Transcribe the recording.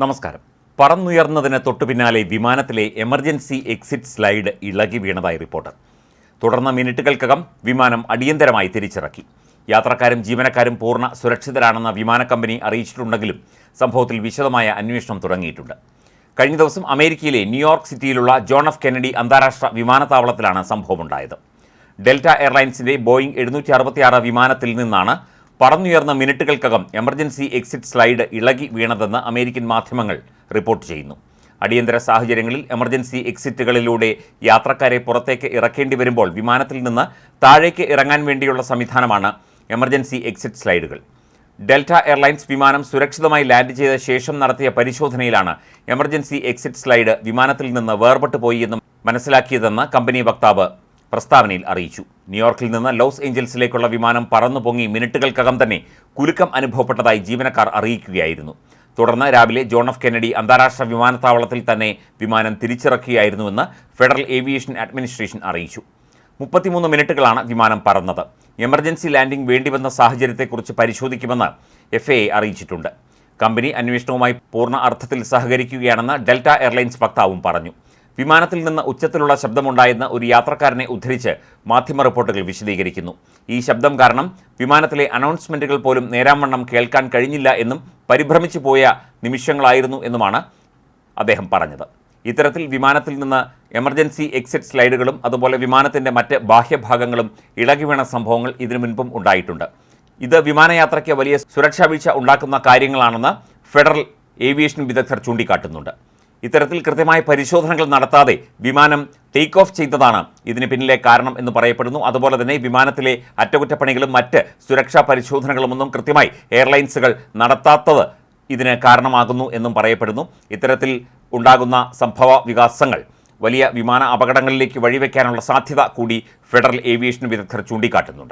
നമസ്കാരം. പറന്നുയർന്നതിന് തൊട്ടു പിന്നാലെ വിമാനത്തിലെ എമർജൻസി എക്സിറ്റ് സ്ലൈഡ് ഇളകി വീണതായി റിപ്പോർട്ട്. തുടർന്ന് മിനിറ്റുകൾക്കകം വിമാനം അടിയന്തരമായി തിരിച്ചിറക്കി. യാത്രക്കാരും ജീവനക്കാരും പൂർണ സുരക്ഷിതരാണെന്ന് വിമാന കമ്പനി അറിയിച്ചിട്ടുണ്ടെങ്കിലും സംഭവത്തിൽ വിശദമായ അന്വേഷണം തുടങ്ങിയിട്ടുണ്ട്. കഴിഞ്ഞ ദിവസം അമേരിക്കയിലെ ന്യൂയോർക്ക് സിറ്റിയിലുള്ള ജോൺ എഫ് കെനഡി അന്താരാഷ്ട്ര വിമാനത്താവളത്തിലാണ് സംഭവമുണ്ടായത്. ഡെൽറ്റ എയർലൈൻസിന്റെ ബോയിംഗ് എഴുന്നൂറ്റി വിമാനത്തിൽ നിന്നാണ് പറന്നുയർന്ന മിനിറ്റുകൾക്കകം എമർജൻസി എക്സിറ്റ് സ്ലൈഡ് ഇളകി വീണതെന്ന് അമേരിക്കൻ മാധ്യമങ്ങൾ റിപ്പോർട്ട് ചെയ്യുന്നു. അടിയന്തര സാഹചര്യങ്ങളിൽ എമർജൻസി എക്സിറ്റുകളിലൂടെ യാത്രക്കാരെ പുറത്തേക്ക് ഇറക്കേണ്ടി വരുമ്പോൾ വിമാനത്തിൽ നിന്ന് താഴേക്ക് ഇറങ്ങാൻ വേണ്ടിയുള്ള സംവിധാനമാണ് എമർജൻസി എക്സിറ്റ് സ്ലൈഡുകൾ. ഡെൽറ്റ എയർലൈൻസ് വിമാനം സുരക്ഷിതമായി ലാൻഡ് ചെയ്ത ശേഷം നടത്തിയ പരിശോധനയിലാണ് എമർജൻസി എക്സിറ്റ് സ്ലൈഡ് വിമാനത്തിൽ നിന്ന് വേർപെട്ടു പോയി എന്ന് മനസ്സിലാക്കിയതെന്ന് കമ്പനി വക്താവ് പ്രസ്താവനയിൽ അറിയിച്ചു. ന്യൂയോർക്കിൽ നിന്ന് ലോസ് ഏഞ്ചൽസിലേക്കുള്ള വിമാനം പറന്നു പൊങ്ങി മിനിറ്റുകൾക്കകം തന്നെ കുലുക്കം അനുഭവപ്പെട്ടതായി ജീവനക്കാർ അറിയിക്കുകയായിരുന്നു. തുടർന്ന് രാവിലെ ജോൺ എഫ് കെന്നഡി അന്താരാഷ്ട്ര വിമാനത്താവളത്തിൽ തന്നെ വിമാനം തിരിച്ചിറക്കുകയായിരുന്നുവെന്ന് ഫെഡറൽ ഏവിയേഷൻ അഡ്മിനിസ്ട്രേഷൻ അറിയിച്ചു. മുപ്പത്തിമൂന്ന് മിനിറ്റുകളാണ് വിമാനം പറന്നത്. എമർജൻസി ലാൻഡിംഗ് വേണ്ടിവന്ന സാഹചര്യത്തെക്കുറിച്ച് പരിശോധിക്കുമെന്ന് എഫ് അറിയിച്ചിട്ടുണ്ട്. കമ്പനി അന്വേഷണവുമായി പൂർണ അർത്ഥത്തിൽ സഹകരിക്കുകയാണെന്ന് ഡെൽറ്റ എയർലൈൻസ് വക്താവും പറഞ്ഞു. വിമാനത്തിൽ നിന്ന് ഉച്ചത്തിലുള്ള ശബ്ദമുണ്ടായെന്ന് ഒരു യാത്രക്കാരനെ ഉദ്ധരിച്ച് മാധ്യമ റിപ്പോർട്ടുകൾ വിശദീകരിക്കുന്നു. ഈ ശബ്ദം കാരണം വിമാനത്തിലെ അനൗൺസ്മെന്റുകൾ പോലും നേരാംവണ്ണം കേൾക്കാൻ കഴിഞ്ഞില്ല എന്നും പരിഭ്രമിച്ചു പോയ നിമിഷങ്ങളായിരുന്നു എന്നുമാണ് അദ്ദേഹം പറഞ്ഞത്. ഇത്തരത്തിൽ വിമാനത്തിൽ നിന്ന് എമർജൻസി എക്സിറ്റ് സ്ലൈഡുകളും അതുപോലെ വിമാനത്തിന്റെ മറ്റ് ബാഹ്യഭാഗങ്ങളും ഇളകി വീണ സംഭവങ്ങൾ ഇതിനു മുൻപും ഉണ്ടായിട്ടുണ്ട്. ഇത് വിമാനയാത്രയ്ക്ക് വലിയ സുരക്ഷാ വീഴ്ച ഉണ്ടാക്കുന്ന കാര്യങ്ങളാണെന്ന് ഫെഡറൽ ഏവിയേഷൻ വിദഗ്ധർ ചൂണ്ടിക്കാട്ടുന്നുണ്ട്. ഇത്തരത്തിൽ കൃത്യമായ പരിശോധനകൾ നടത്താതെ വിമാനം ടേക്ക് ഓഫ് ചെയ്തതാണ് ഇതിന് പിന്നിലെ കാരണം എന്ന് പറയപ്പെടുന്നു. അതുപോലെ തന്നെ വിമാനത്തിലെ അറ്റകുറ്റപ്പണികളും മറ്റ് സുരക്ഷാ പരിശോധനകളുമൊന്നും കൃത്യമായി എയർലൈൻസുകൾ നടത്താത്തത് ഇതിന് കാരണമാകുന്നു എന്നും പറയപ്പെടുന്നു. ഇത്തരത്തിൽ ഉണ്ടാകുന്ന സംഭവ വികാസങ്ങൾ വലിയ വിമാന അപകടങ്ങളിലേക്ക് വഴിവെക്കാനുള്ള സാധ്യത കൂടി ഫെഡറൽ ഏവിയേഷൻ വിദഗ്ധർ ചൂണ്ടിക്കാട്ടുന്നുണ്ട്.